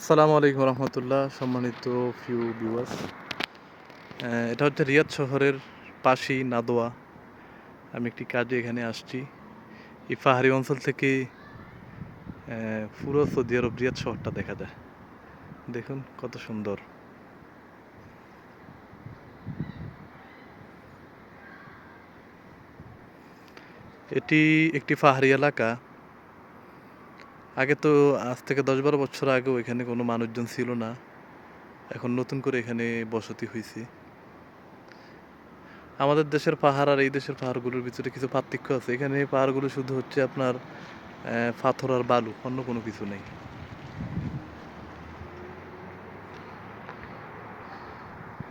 আসসালামু আলাইকুম রহমতুল্লাহ, সম্মানিত ফিউ ভিউয়ার্স এটা হচ্ছে রিয়াদ শহরের পাশেই নাদোয়া। আমি একটি কাজে এখানে আসছি। এই পাহাড়ি অঞ্চল থেকে পুরো সৌদি আরব রিয়াদ শহরটা দেখা যায়। দেখুন কত সুন্দর। এটি একটি পাহাড়ি এলাকা। আগে তো আজ থেকে দশ বারো বছর আগেও এখানে কোনো মানুষজন ছিল না। এখন নতুন করে এখানে বসতি হয়েছে আমাদের দেশের পাহাড় আর এই দেশের পাহাড়গুলোর ভিতরে কিছু পার্থক্য আছে। এখানে এই পাহাড়গুলো শুধু হচ্ছে আপনার পাথর আর বালু, অন্য কোনো কিছু নেই।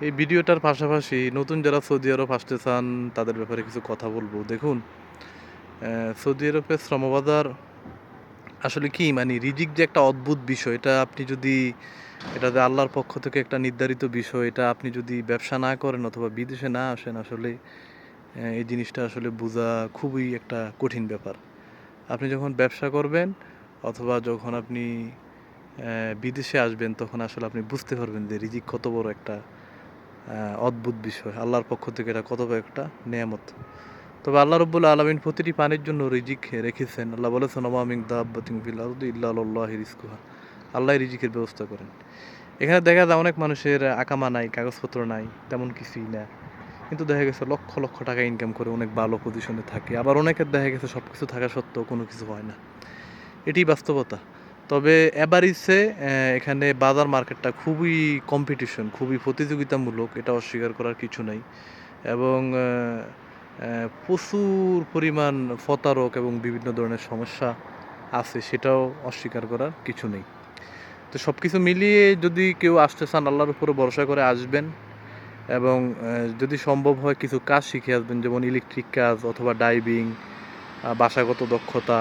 এই ভিডিওটার পাশাপাশি নতুন যারা সৌদি আরব আসতে চান, তাদের ব্যাপারে কিছু কথা বলব। দেখুন সৌদি আরবের শ্রমবাজার আসলে কি মানে রিজিক যে একটা অদ্ভুত বিষয়, এটা আপনি যদি, এটা যে আল্লাহর পক্ষ থেকে একটা নির্ধারিত বিষয়, এটা আপনি যদি ব্যবসা না করেন অথবা বিদেশে না আসেন, আসলে এই জিনিসটা আসলে বোঝা খুবই একটা কঠিন ব্যাপার। আপনি যখন ব্যবসা করবেন অথবা যখন আপনি বিদেশে আসবেন, তখন আসলে আপনি বুঝতে পারবেন যে রিজিক কত বড় একটা অদ্ভুত বিষয়। আল্লাহর পক্ষ থেকে এটা কত বড় একটা নেয়ামত। তবে আল্লাহ রব্বুল আলমিন প্রতিটি পানির জন্য রিজিক রেখেছেন। আল্লাহ বলেছেন অমামিং দাব্বাতিং ফিল আরদি আল্লাহ রিজকুহা আল্লাহ রিজিকের ব্যবস্থা করেন। এখানে দেখা যায় অনেক মানুষের আকামা নাই, কাগজপত্র নাই, তেমন কিছুই না। কিন্তু দেখা গেছে লক্ষ লক্ষ টাকা ইনকাম করে অনেক ভালো পজিশনে থাকে। আবার অনেকের দেখা গেছে সব কিছু থাকা সত্ত্বেও কোনো কিছু হয় না। এটি বাস্তবতা। তবে এবারিসে এখানে বাজার মার্কেটটা খুবই কম্পিটিশন খুবই প্রতিযোগিতামূলক, এটা অস্বীকার করার কিছু নাই। এবং প্রচুর পরিমাণ প্রতারক এবং বিভিন্ন ধরনের সমস্যা আছে, সেটাও অস্বীকার করার কিছু নেই। তো সব কিছু মিলিয়ে যদি কেউ আসতে চান, আল্লাহর উপরে ভরসা করে আসবেন এবং যদি সম্ভব হয় কিছু কাজ শিখে আসবেন, যেমন ইলেকট্রিক কাজ অথবা ডাইভিং বাসাগত দক্ষতা,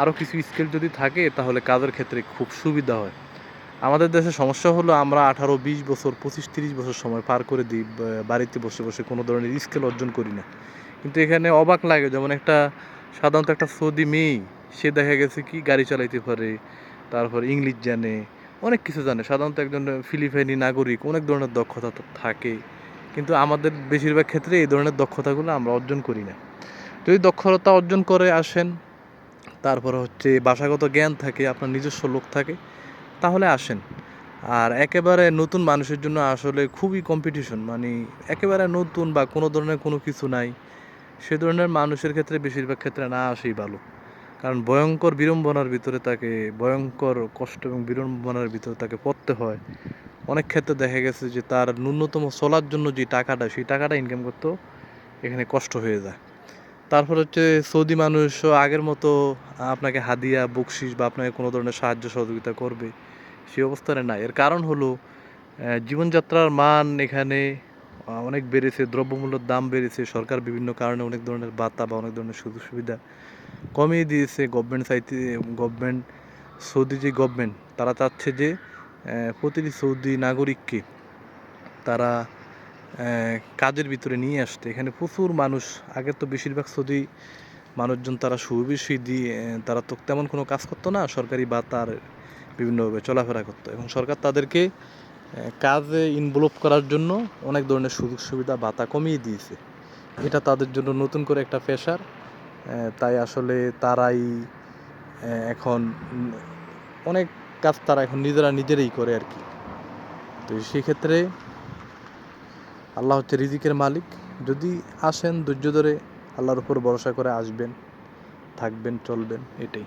আরও কিছু স্কিল যদি থাকে, তাহলে কাজের ক্ষেত্রে খুব সুবিধা হয়। আমাদের দেশে সমস্যা হলো আমরা আঠারো, বিশ বছর, পঁচিশ, তিরিশ বছর সময় পার করে দিই বাড়িতে বসে বসে কোনো ধরনের স্কিল অর্জন করি না। কিন্তু এখানে অবাক লাগে যেমন একটা সাধারণত একটা সৌদি মেয়ে, সে দেখা গেছে কি গাড়ি চালাইতে পারে, তারপর ইংলিশ জানে, অনেক কিছু জানে। সাধারণত একজন ফিলিপাইনি নাগরিক, অনেক ধরনের দক্ষতা থাকে। কিন্তু আমাদের বেশিরভাগ ক্ষেত্রে এই ধরনের দক্ষতাগুলো আমরা অর্জন করি না। যদি দক্ষতা অর্জন করে আসেন, তারপর হচ্ছে ভাষাগত জ্ঞান থাকে, আপনার নিজস্ব লোক থাকে, তাহলে আসেন। আর একেবারে নতুন মানুষের জন্য আসলে খুবই কম্পিটিশন মানে একেবারে নতুন বা কোনো ধরনের কোনো কিছু নাই। সে ধরনের মানুষের ক্ষেত্রে বেশিরভাগ ক্ষেত্রে না আসেই ভালো। কারণ ভয়ঙ্কর বিড়ম্বনার ভিতরে তাকে, ভয়ঙ্কর কষ্ট এবং বিড়ম্বনার ভিতরে তাকে পড়তে হয়। অনেক ক্ষেত্রে দেখা গেছে যে তার ন্যূনতম চলার জন্য যে টাকাটা, সেই টাকাটা ইনকাম করতেও এখানে কষ্ট হয়ে যায়। তারপর হচ্ছে সৌদি মানুষও আগের মতো আপনাকে হাদিয়া বকশিস বা আপনাকে কোনো ধরনের সাহায্য সহযোগিতা করবে সেই অবস্থানে না। এর কারণ হলো জীবনযাত্রার মান এখানে অনেক বেড়েছে, দ্রব্যমূল্যের দাম বেড়েছে, সরকার বিভিন্ন কারণে অনেক ধরনের ভাতা বা অনেক ধরনের সুযোগ সুবিধা কমিয়ে দিয়েছে। গভর্নমেন্ট চাইতে গভর্নমেন্ট সৌদি যে গভর্নমেন্ট তারা চাচ্ছে যে প্রতিটি সৌদি নাগরিককে তারা কাজের ভিতরে নিয়ে আসতে। এখানে প্রচুর মানুষ, আগে তো বেশিরভাগ সৌদি মানুষজন তারা সুবিশি দিয়ে তারা তো তেমন কোনো কাজ করতো না, সরকারি বা তার বিভিন্নভাবে চলাফেরা করতো। এবং সরকার তাদেরকে কাজে ইনভলভ করার জন্য অনেক ধরনের সুযোগ সুবিধা ভাতা কমিয়ে দিয়েছে। এটা তাদের জন্য নতুন করে একটা পেশার তাই আসলে তারাই এখন অনেক কাজ তারা এখন নিজেরা নিজেরাই করে আর কি। তো সেক্ষেত্রে আল্লাহ হচ্ছে রিজিকের মালিক। যদি আসেন ধৈর্য ধরে আল্লাহর উপর ভরসা করে আসবেন, থাকবেন, চলবেন, এটাই।